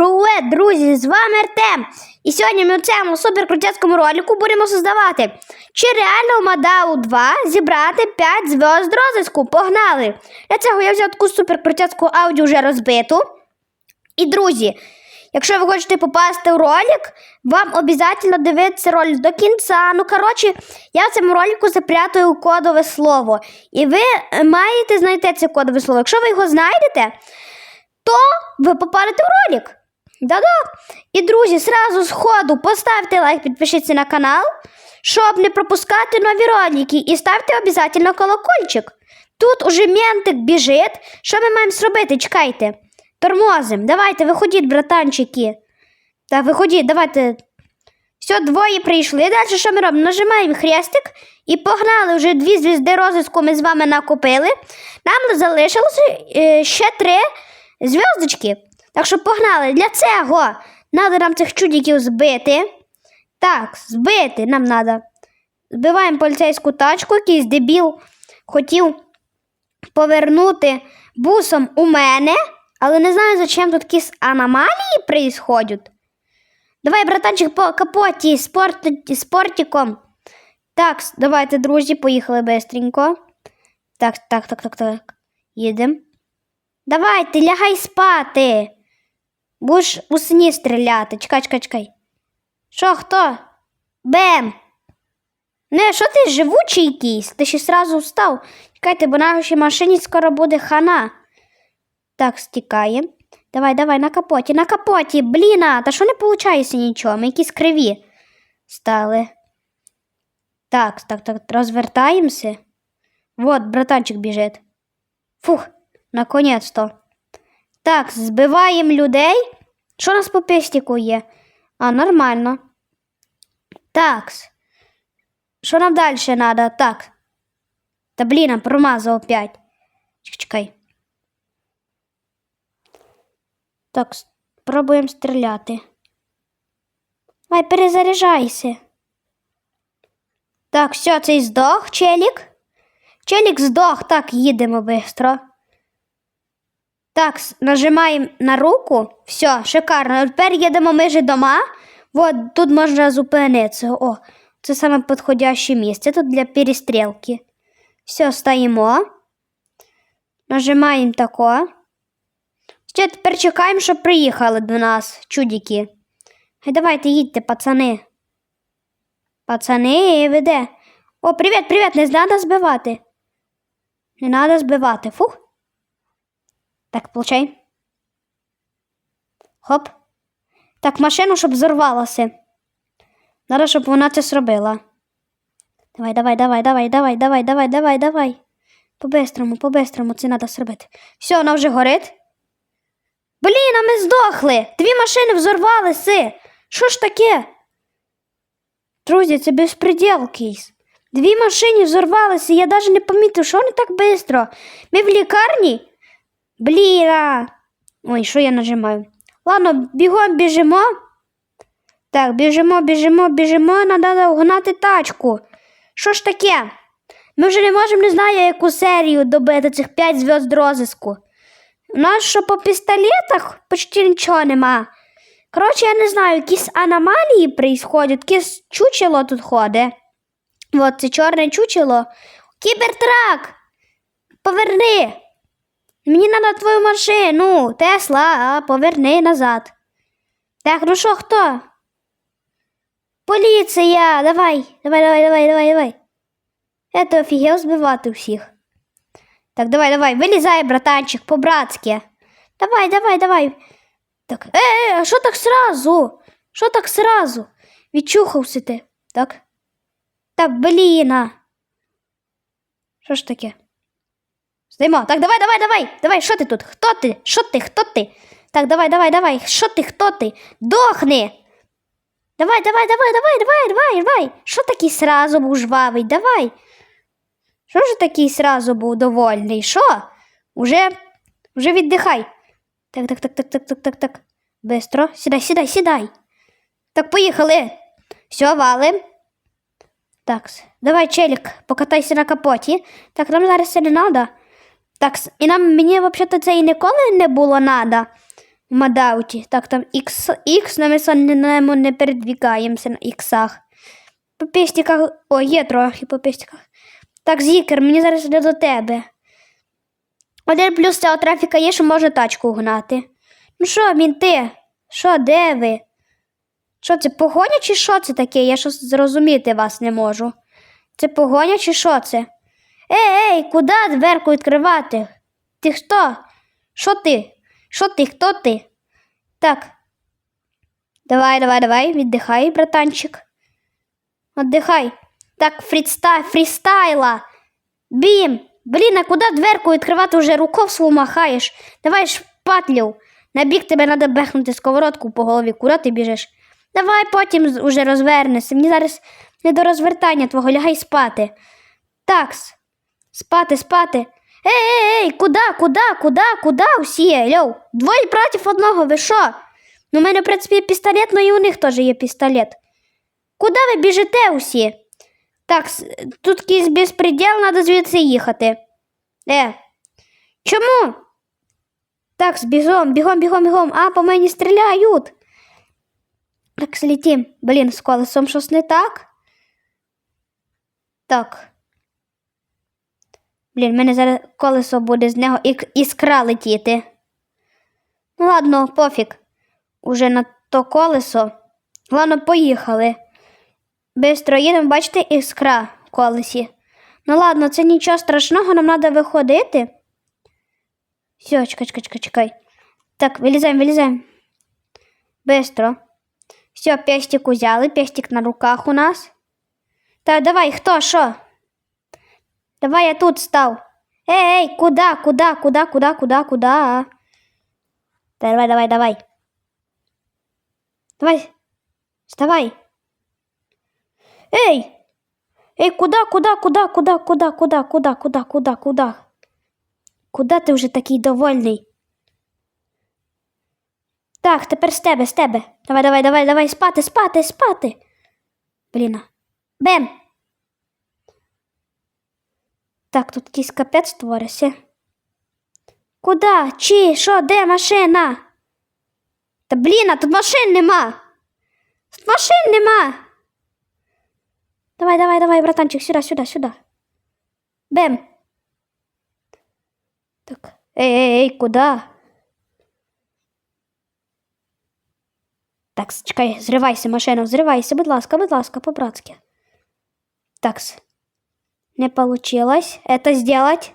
Привет, друзі! З вами Артем. І сьогодні ми в цьому суперкрутецькому ролику будемо создавати. Чи реально в Мадау 2 зібрати 5 зв'язд розвитку? Погнали! Для цього я взяв таку суперкрутецьку аудіо вже розбиту. І друзі, якщо ви хочете попасти в ролик, вам обов'язково дивитися ролик до кінця. Ну, коротше, я в цьому ролику запрятую кодове слово. І ви маєте знайти це кодове слово. Якщо ви його знайдете, то ви попадете в ролик. Да-да. І, друзі, сразу з ходу поставте лайк, підпишіться на канал, щоб не пропускати нові ролики. І ставте обов'язково колокольчик. Тут уже ментик біжить. Що ми маємо зробити? Чекайте. Тормозим. Давайте, виходіть, братанчики. Так, виходіть, давайте. Все, двоє прийшли. Далі що ми робимо? Нажимаємо хрестик і погнали. Вже дві звізди розвитку ми з вами накупили. Нам залишилося е, ще три зв'язочки. Так що погнали. Для цього треба нам цих чудиків збити. Так, збити нам треба. Збиваємо поліцейську тачку, якийсь дебіл хотів повернути бусом у мене, але не знаю, зачем тут якісь аномалії происходять. Давай, братанчик, по капоті спорт, спортиком. Так, давайте, друзі, поїхали бистренько. Так, так, так, так, так. Їдемо. Давайте, лягай спати. Будеш у сні стріляти. Чекай, чекай, чекай. Що, хто? Бем! Не, що ти живучий якийсь? Ти ще сразу встав. Чекайте, бо нашій машині скоро буде хана. Так, стікає. Давай, давай, на капоті, на капоті. Бліна, та що не виходить нічого? Ми якісь криві стали. Так, так, так, розвертаємося. Вот, братанчик біжить. Фух, наконець-то. Так, збиваємо людей. Що у нас по пестику є? А, нормально. Так. Що нам далі треба? Так. Та блін, промазав опять. Чекай. Так, спробуємо стріляти. Давай, перезаряджайся. Так, все, цей здох, челік. Челік здох, так, їдемо швидко. Так, нажимаємо на руку. Все, шикарно. Тепер їдемо ми же дома. Вот, тут можна зупинитися. О, це саме підходяще місце тут для перестрілки. Все, стоїмо. Нажимаємо тако. Ще тепер чекаємо, щоб приїхали до нас, чудики. Давайте їдьте, пацани. Пацани, ви де? О, привіт, привіт, не треба збивати. Не треба збивати. Фух. Так, получай. Хоп. Так, машину, щоб взорвалася. Треба, щоб вона це зробила. Давай, давай, давай, давай, давай, давай, давай, давай, давай. По-бистрому, по-бистрому це треба зробити. Все, вона вже горить. Блін, а ми здохли. Дві машини взорвалися. Що ж таке? Друзі, це безпреділ якийсь. Дві машини взорвалися, я навіть не помітив, що вони так швидко. Ми в лікарні? Бліра. Ой, що я нажимаю? Ладно, бігом біжимо. Так, біжимо, біжимо, біжимо, треба вгнати тачку. Що ж таке? Ми вже не можемо, не знаю, яку серію добити цих 5 зв'язд розвитку. У нас що по пістолетах почти нічого нема. Коротше, я не знаю, якісь аномалії происходять, якесь чучело тут ходить. От це чорне чучело. Кібертрак! Поверни! Мені треба твою машину, Тесла, поверни назад. Так, ну що, хто? Поліція! Давай, давай, давай, давай, давай, давай. Я то офігел збивати всіх. Так, давай, давай, вилізай, братанчик, по-братськи. Давай, давай, давай. Так, е, е, а що так сразу? Що так сразу? Відчухався ти, так? Та бліна. Що ж таке? Стоїмо. Так, давай, давай, давай. Давай, що ти тут? Хто ти? Що ти? Хто ти? Так, давай, давай, давай. Що ти? Хто ти? Дохни. Давай, давай, давай, давай, давай, давай, давай. Що такий сразу був жвавий? Давай. Що ж такий сразу був довольний? Що? Уже, уже віддихай. Так, так, так, так, так, так, так, так. Бистро. Сідай, сідай, сідай. Так, поїхали. Все, валим. Так, давай, челік, покатайся на капоті. Так, нам зараз це не треба. Так, і нам мені взагалі це і ніколи не було треба. в Мадауті. Так, там X, X на ми не, передвігаємося на іксах. По пістіках. О, є трохи по пістіках. Так, Зікер, мені зараз йде до тебе. Один плюс цього трафіка є, що може тачку гнати. Ну що, мінти? Що, де ви? Що це погоня чи що це таке? Я щось зрозуміти вас не можу. Це погоня чи що це? Ей, ей, куди дверку відкривати? Ти хто? Що ти? Що ти? Хто ти? Так. Давай, давай, давай, віддихай, братанчик. Отдихай. Так, фрістайл, фрістайла. Бім! Блін, а куди дверку відкривати вже руков свою махаєш? Давай шпатлю. На бік тебе треба бехнути сковородку по голові. Куди ти біжиш? Давай потім уже розвернешся. Мені зараз не до розвертання твого лягай спати. Такс. Спати, спати. Ей, ей, ей, куди, куди, куди, куди усі? Льоу, двоє братів одного, ви що? Ну, у мене, в принципі, пістолет, ну і у них теж є пістолет. Куди ви біжите усі? Так, тут якийсь безпреділ, треба звідси їхати. Е, чому? Так, бігом, бігом, бігом, бігом. А, по мені стріляють. Так, слітім. Блін, з колесом щось не так. Так. Блін, в мене зараз колесо буде з нього іскра летіти. Ну ладно, пофіг. Уже на то колесо. Ладно, поїхали. Бистро їдемо, бачите, іскра в колесі. Ну ладно, це нічого страшного, нам треба виходити. Все, чекай, чекай, чекай, чекай. Так, вилізаємо, вилізаємо. Бистро. Все, пестик узяли, пестик на руках у нас. Так, давай, хто, що? Давай я тут став. Ей, ей, куда, куда, куда, куда, куда, куда? Давай, давай, давай. Давай. Вставай. Эй! Эй, куда, куда, куда, куда, куда, куда, куда, куда, куда, куда? Куда ти вже такий довольний? Так, тепер з тебе, з тебе. Давай, давай, давай, давай, спати, спати, спати. Блін. Бем! Так, тут якийсь капець створився. Куда? Чи? Що? Де машина? Та блін, а тут машин нема. Тут машин нема. Давай, давай, давай, братанчик, сюда, сюда, сюда. Бем. Так. Эй, эй, эй, куда? Так, чекай, зривайся, машина, зривайся, будь ласка, будь ласка, по-братски. Такс. Не получилось это сделать.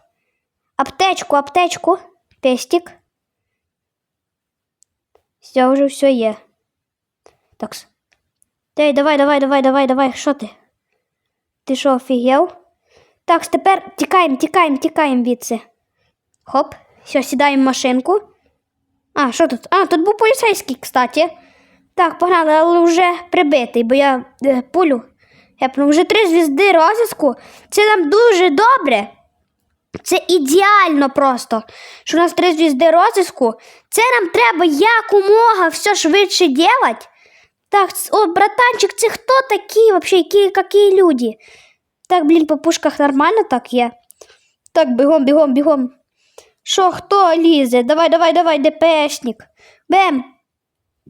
Аптечку, аптечку. Пестик. Все, уже все є. Такс. Ей, давай, давай, давай, давай, давай, що ти? Ти що, офігел? Так, тепер тікаємо, тікаємо, тікаємо відси. Хоп, все, сідаємо в машинку. А, що тут? А, тут був поліцейський, кстати. Так, погнали, але вже прибитий, бо я е, пулю. Гепнув вже три звізди розв'язку. Це нам дуже добре. Це ідеально просто. Що у нас три звізди розв'язку. Це нам треба якомога все швидше делать. Так, о, братанчик, це хто такі вообще? Які, які люди? Так, блін, по пушках нормально так є. Так, бігом, бігом, бігом. Що, хто лізе? Давай, давай, давай, ДПшник. Бем.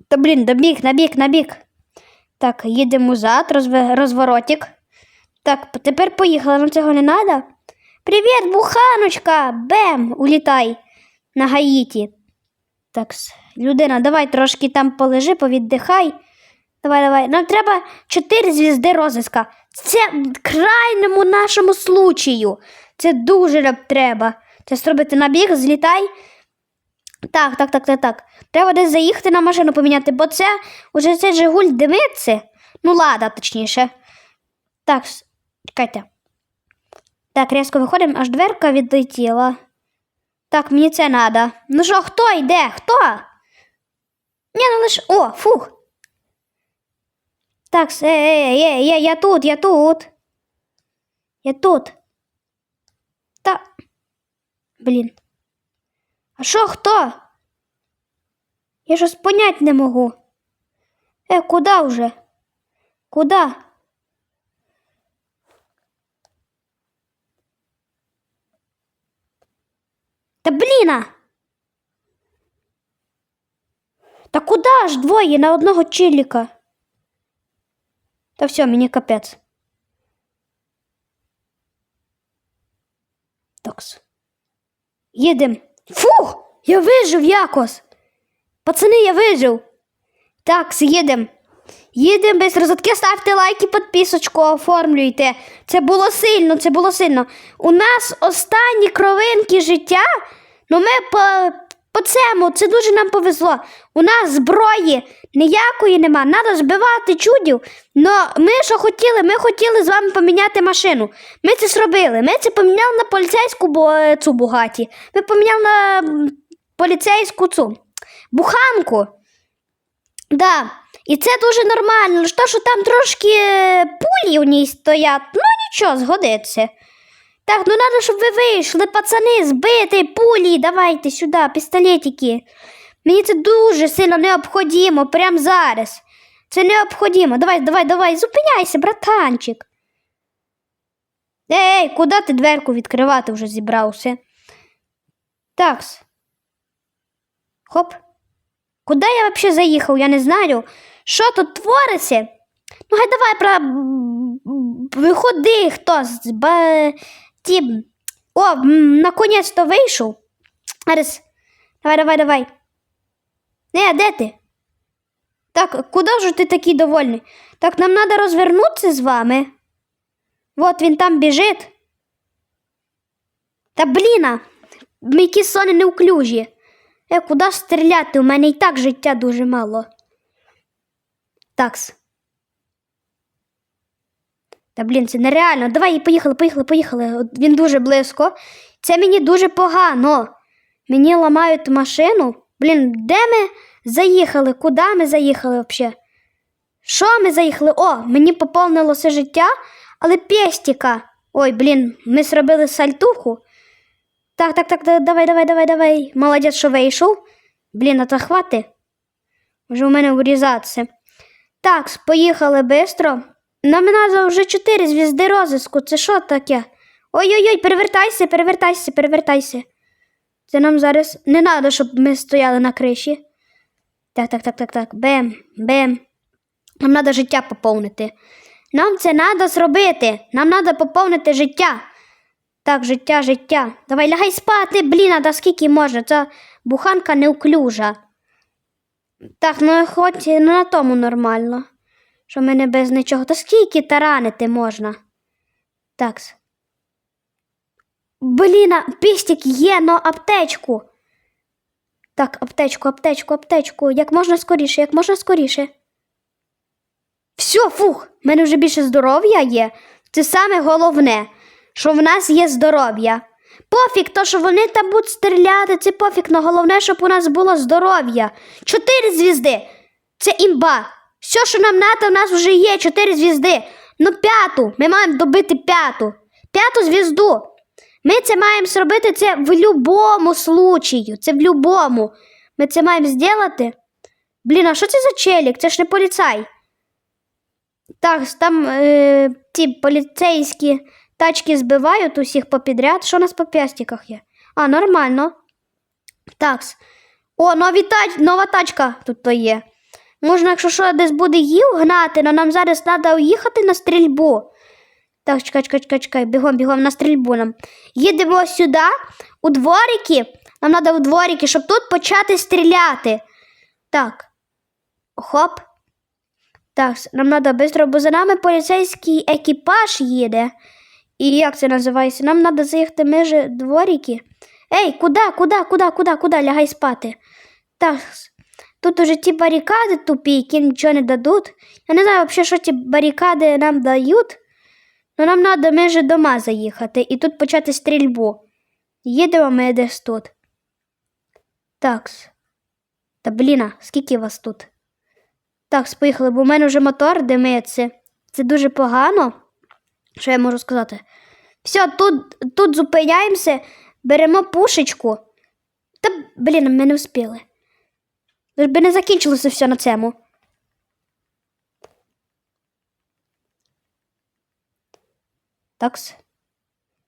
Та блін, добіг, набіг, набіг. Так, їдемо зад, розве- розворотик. Так, тепер поїхали, нам цього не треба. Привіт, буханочка! Бем! Улітай на Гаїті. Так, людина, давай трошки там полежи, повіддихай. Давай, давай. Нам треба чотири звізди розвиска. Це в крайньому нашому случаю. Це дуже треба. Це зробити набіг, злітай. Так, так, так, так, так. Треба десь заїхати на машину поміняти, бо це уже цей Жигуль димиться. Ну, лада, точніше. Так, чекайте. Так, різко виходимо, аж дверка відлетіла. Так, мені це треба. Ну що, хто йде? Хто? Ні, ну лиш. О, фух. Так, е, е, е, е, я тут, я тут. Я тут. Та. Блін. А що хто? Я щось понять не можу. Е, куди вже? Куди? Та бліна! Та куди ж двоє на одного чиліка? Та все, мені капець. Такс. Їдем. Фух! Я вижив якось. Пацани, я вижив. Так, їдем. Їдемо без розетки, ставте лайки, підписочку, оформлюйте. Це було сильно, це було сильно. У нас останні кровинки життя. Ну ми по, по цьому, це дуже нам повезло. У нас зброї ніякої нема. Надо збивати чудів. Но ми що хотіли? Ми хотіли з вами поміняти машину. Ми це зробили. Ми це поміняли на поліцейську бо, цю бугаті. Ми поміняли на поліцейську цю буханку. Да. І це дуже нормально, то, що там трошки е, пулі у ній стоять. Ну нічого, згодиться. Так, ну треба, щоб ви вийшли, пацани, збити пулі, давайте сюди, пістолетики. Мені це дуже сильно необхідно, прямо зараз. Це необхідно. Давай, давай, давай, зупиняйся, братанчик. Ей, куди ти дверку відкривати вже зібрався? Такс. Хоп. Куди я взагалі заїхав? Я не знаю. Що тут твориться? Ну, гай давай про... виходи хтось. Ба... Ті... О, наконець-то вийшов. Зараз. Давай, давай, давай. Не, де ти? Так, куди ж ти такий довольний? Так, нам треба розвернутися з вами. Вот він там біжить. Та бліна, які сони неуклюжі. Е, куди стріляти? У мене і так життя дуже мало. Такс. Та блін, це нереально. Давай, поїхали, поїхали, поїхали. Він дуже близько. Це мені дуже погано. Мені ламають машину. Блін, де ми заїхали? Куди ми заїхали взагалі? Що ми заїхали? О, мені поповнилося життя, але пестіка. Ой, блін, ми зробили сальтуху. Так, так, так, давай, давай, давай, давай. Молодець, що вийшов. Блін, а то хвати. Може у мене врізатися. Так, поїхали швидко. Нам вже чотири звізди розиску. Це що таке? Ой-ой-ой, перевертайся, перевертайся, перевертайся. Це нам зараз не треба, щоб ми стояли на криші. Так, так, так, так, так. Бем, бем. Нам треба життя поповнити. Нам це треба зробити. Нам треба поповнити життя. Так, життя, життя. Давай лягай спати, блін, а да скільки можна. Це буханка неуклюжа. Так, ну хоч на тому нормально. Що мене без нічого. Та скільки таранити можна? Так. Блін, а пістик є, но аптечку. Так, аптечку, аптечку, аптечку. Як можна скоріше, як можна скоріше. Все, фух, в мене вже більше здоров'я є. Це саме головне, що в нас є здоров'я. Пофіг, то, що вони там будуть стріляти, це пофіг, но головне, щоб у нас було здоров'я. Чотири звізди. Це імба. Все, що нам НАТО, у нас вже є чотири звізди. Ну, п'яту. Ми маємо добити п'яту. П'яту звізду. Ми це маємо зробити це в будь-якому случаю. Це в будь-якому. Ми це маємо зробити. Блін, а що це за челік? Це ж не поліцай. Так, там е, ті поліцейські тачки збивають усіх попідряд. Що у нас по п'ястиках є? А, нормально. Такс. О, нові тач... нова тачка тут то є. Можна, якщо що, десь буде їв гнати, але нам зараз треба їхати на стрільбу. Так, чекай, чекай, чекай, чекай, бігом, бігом на стрільбу нам. Їдемо сюди, у дворики. Нам треба у дворики, щоб тут почати стріляти. Так. Хоп. Так, нам треба швидко, бо за нами поліцейський екіпаж їде. І як це називається? Нам треба заїхати між дворики. Ей, куди, куди, куди, куди, куди? Лягай спати. Так, тут уже ті барикади тупі, які нічого не дадуть. Я не знаю взагалі, що ті барикади нам дають. Ну нам треба між дома заїхати і тут почати стрільбу. Їдемо ми десь тут. Такс. Та блін, скільки вас тут? Так, поїхали, бо в мене вже мотор димиться. Це дуже погано. Що я можу сказати? Все, тут, тут зупиняємося, беремо пушечку. Та, блін, ми не встигли. Лиш би не закінчилося все на цьому. Такс.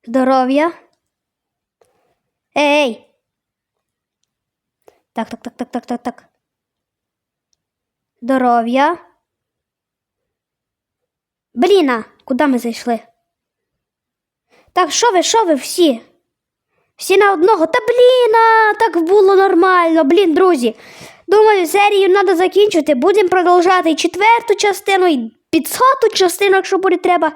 Здоров'я. Ей. Так, так, так, так, так, так, так. здоров'я. Бліна, куди ми зайшли? Так, що ви, що ви всі? Всі на одного. Та бліна, так було нормально. Блін, друзі. Думаю, серію треба закінчити. Будемо продовжати четверту частину, і підсоту частину, якщо буде треба.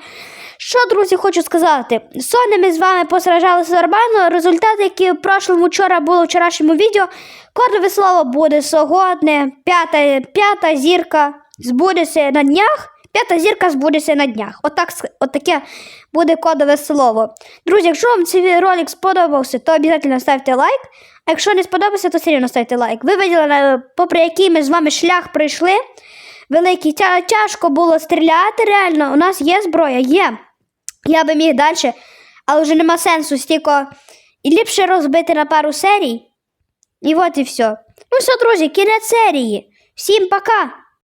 Що, друзі, хочу сказати. Соня ми з вами посражалися нормально. Результати, які в прошлому вчора було в вчорашньому відео, кодове слово буде сьогодні. П'ята, п'ята зірка збудеться на днях. П'ята зірка збудеться на днях. Отак, отаке буде кодове слово. Друзі, якщо вам цей ролик сподобався, то обов'язково ставте лайк. А якщо не сподобався, то все одно ставте лайк. Ви виділи, попри який ми з вами шлях пройшли. Великий тя- тяжко було стріляти. Реально, у нас є зброя, є. Я би міг далі, але вже нема сенсу стільки. І ліпше розбити на пару серій. І от і все. Ну все, друзі, кінець серії. Всім пока!